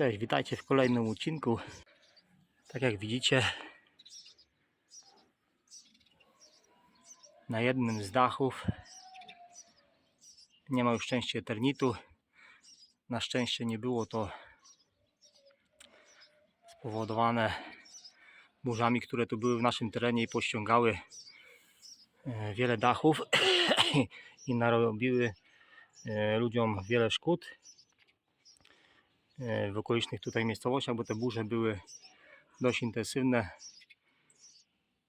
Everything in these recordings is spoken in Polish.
Cześć, witajcie w kolejnym odcinku. Tak jak widzicie, na jednym z dachów nie ma już części eternitu. Na szczęście nie było to spowodowane burzami, które tu były w naszym terenie i pościągały e, wiele dachów i narobiły e, ludziom wiele szkód e, w okolicznych tutaj miejscowościach, bo te burze były dość intensywne.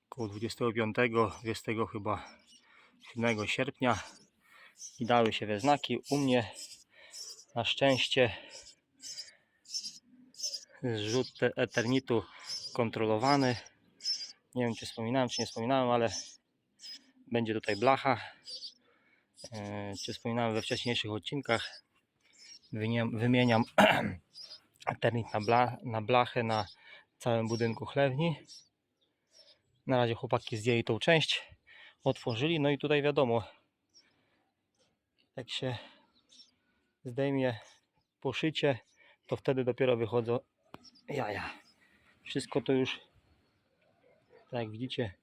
Około 25, 20 chyba 7 sierpnia i dały się we znaki. U mnie na szczęście zrzut te- eternitu kontrolowany. Nie wiem czy wspominałem, czy nie wspominałem, ale będzie tutaj blacha. E, Czy wspominałem we wcześniejszych odcinkach. Wymieniam, wymieniam eternit na, bla, na blachę na całym budynku chlewni. Na razie chłopaki zdjęli tą część, otworzyli, no i tutaj wiadomo, jak się zdejmie poszycie, to wtedy dopiero wychodzą jaja. Wszystko to już, tak jak widzicie,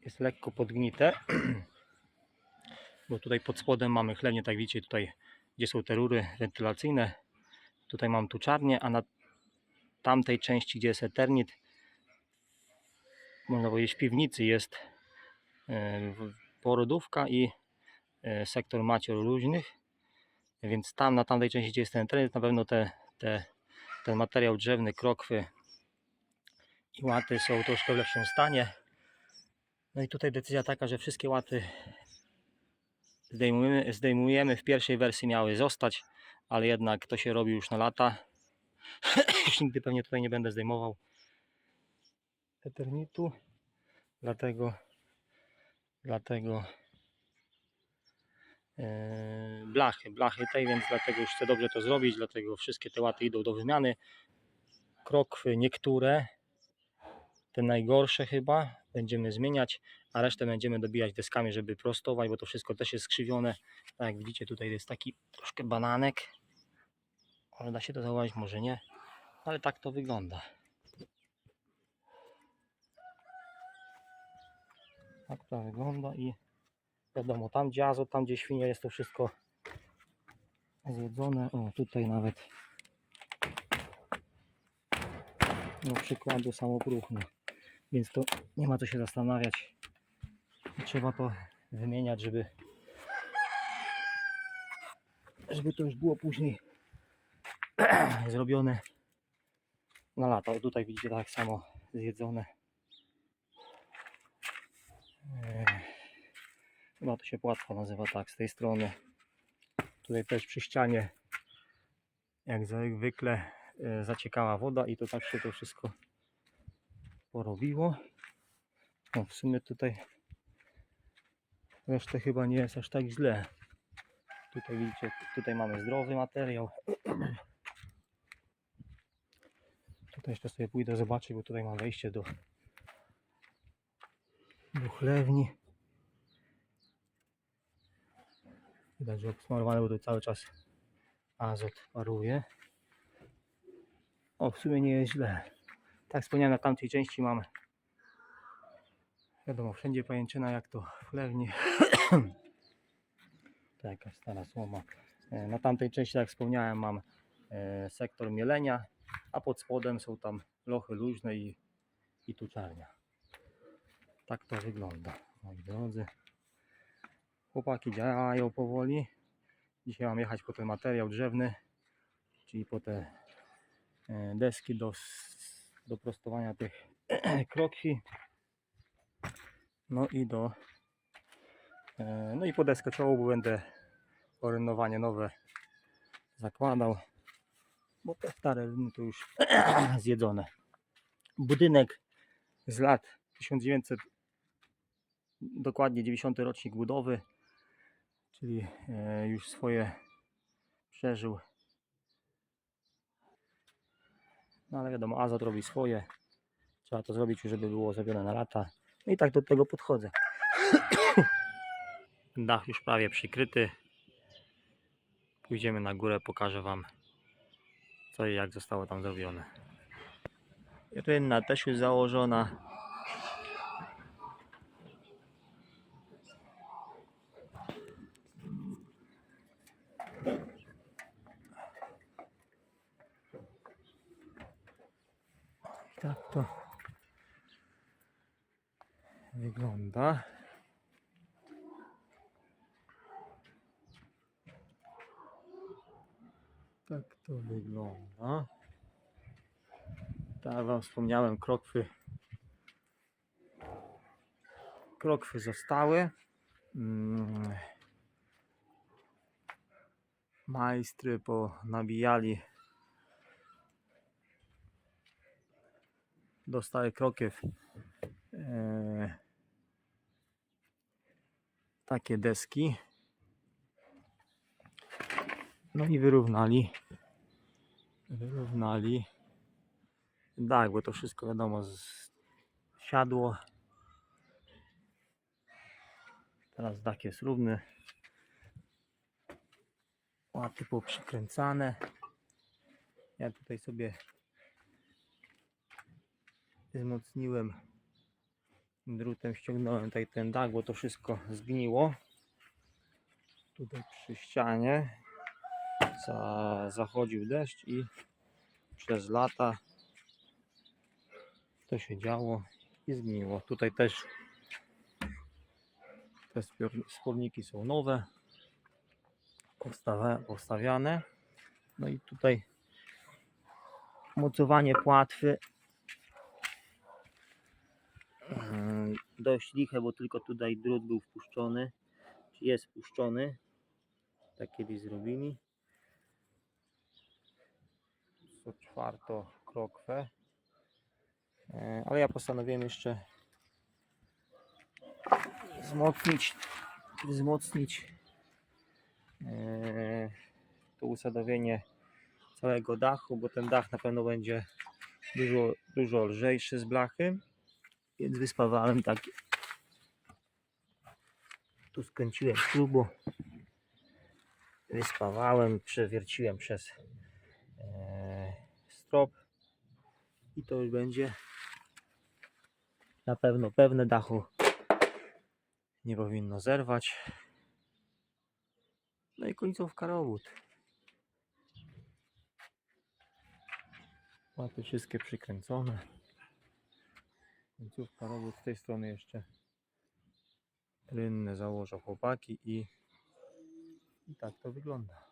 jest lekko podgnite, bo tutaj pod spodem mamy chlewnię, tak widzicie tutaj, gdzie są te rury wentylacyjne, tutaj mam tu czarnie, a na tamtej części, gdzie jest Eternit, można powiedzieć piwnicy jest e, porodówka i e, sektor macior luźnych, więc tam na tamtej części, gdzie jest ten Eternit, na pewno te, te, ten materiał drzewny, krokwy i łaty są troszkę w lepszym stanie. No i tutaj decyzja taka, że wszystkie łaty zdejmujemy, zdejmujemy. W pierwszej wersji miały zostać, ale jednak to się robi już na lata. Już nigdy pewnie tutaj nie będę zdejmował eternitu. Dlatego dlatego e, blachy, blachy tej, więc dlatego już chcę dobrze to zrobić, dlatego wszystkie te łaty idą do wymiany. Krokwy niektóre, te najgorsze chyba, będziemy zmieniać, a resztę będziemy dobijać deskami, żeby prostować, bo to wszystko też jest skrzywione. Tak jak widzicie, tutaj jest taki troszkę bananek. Może da się to zauważyć, może nie, ale tak to wygląda. Tak to wygląda i wiadomo, tam gdzie azot, tam gdzie świnie jest to wszystko zjedzone. O, tutaj nawet do przykładu samopróchno. Więc to nie ma co się zastanawiać. Trzeba to wymieniać, żeby żeby to już było później zrobione na lata. O, tutaj widzicie tak samo zjedzone. Eee, Chyba to się płatwa nazywa tak z tej strony. Tutaj też przy ścianie jak zwykle e, zaciekała woda i to tak się to wszystko porobiło. No w sumie tutaj resztę chyba nie jest aż tak źle. Tutaj widzicie, tutaj mamy zdrowy materiał. Tutaj jeszcze sobie pójdę zobaczyć, bo tutaj mam wejście do, do chlewni. Widać, że obsmarowane, bo tu cały czas azot paruje. O, w sumie nie jest źle. Tak wspomniałem, na tamtej części mamy wiadomo, wszędzie pajęczyna jak to w chlewni. to jakaś stara słoma. E, Na tamtej części, tak jak wspomniałem, mam e, sektor mielenia, a pod spodem są tam lochy luźne i, i tuczarnia. Tak to wygląda, moi drodzy. Chłopaki działają powoli. Dzisiaj mam jechać po ten materiał drzewny, czyli po te e, deski do, do prostowania tych krokwi. No i do e, no i po deskę czołgu będę orenowanie nowe zakładał, bo te stare to już zjedzone. budynek z lat 1900, dokładnie 90 rocznik budowy, czyli e, już swoje przeżył. No ale wiadomo, azot robi swoje. Trzeba to zrobić, żeby było zrobione na lata. No i tak do tego podchodzę. Dach już prawie przykryty. Pójdziemy na górę, pokażę Wam co i jak zostało tam zrobione. Rynna też już założona. Tak to wygląda. Tak to wygląda. Tak Wam wspomniałem, krokwy. Krokwy zostały. Mm. Majstry ponabijali do stałych krokiew e, takie deski. No i wyrównali. Wyrównali dach, bo to wszystko wiadomo siadło. Teraz dach jest równy. Łaty poprzykręcane. Ja tutaj sobie wzmocniłem drutem, ściągnąłem tutaj ten dach, bo to wszystko zgniło. Tutaj przy ścianie za, zachodził deszcz i przez lata to się działo i zgniło. Tutaj też te sporniki są nowe, powstawiane. No i tutaj mocowanie płatwy Ym, dość liche, bo tylko tutaj drut był wpuszczony, czy jest wpuszczony. Tak kiedyś zrobili. Co czwarto krokwę. E, Ale ja postanowiłem jeszcze wzmocnić, wzmocnić e, to usadowienie całego dachu, bo ten dach na pewno będzie dużo, dużo lżejszy z blachy. Więc wyspawałem tak. Tu skręciłem śrubu. Wyspawałem, przewierciłem przez strop. I to już będzie na pewno pewne dachu. Nie powinno zerwać. No i końcówka robót. Łaty wszystkie przykręcone. Końcówka robót z tej strony jeszcze rynne założą chłopaki i, i tak to wygląda.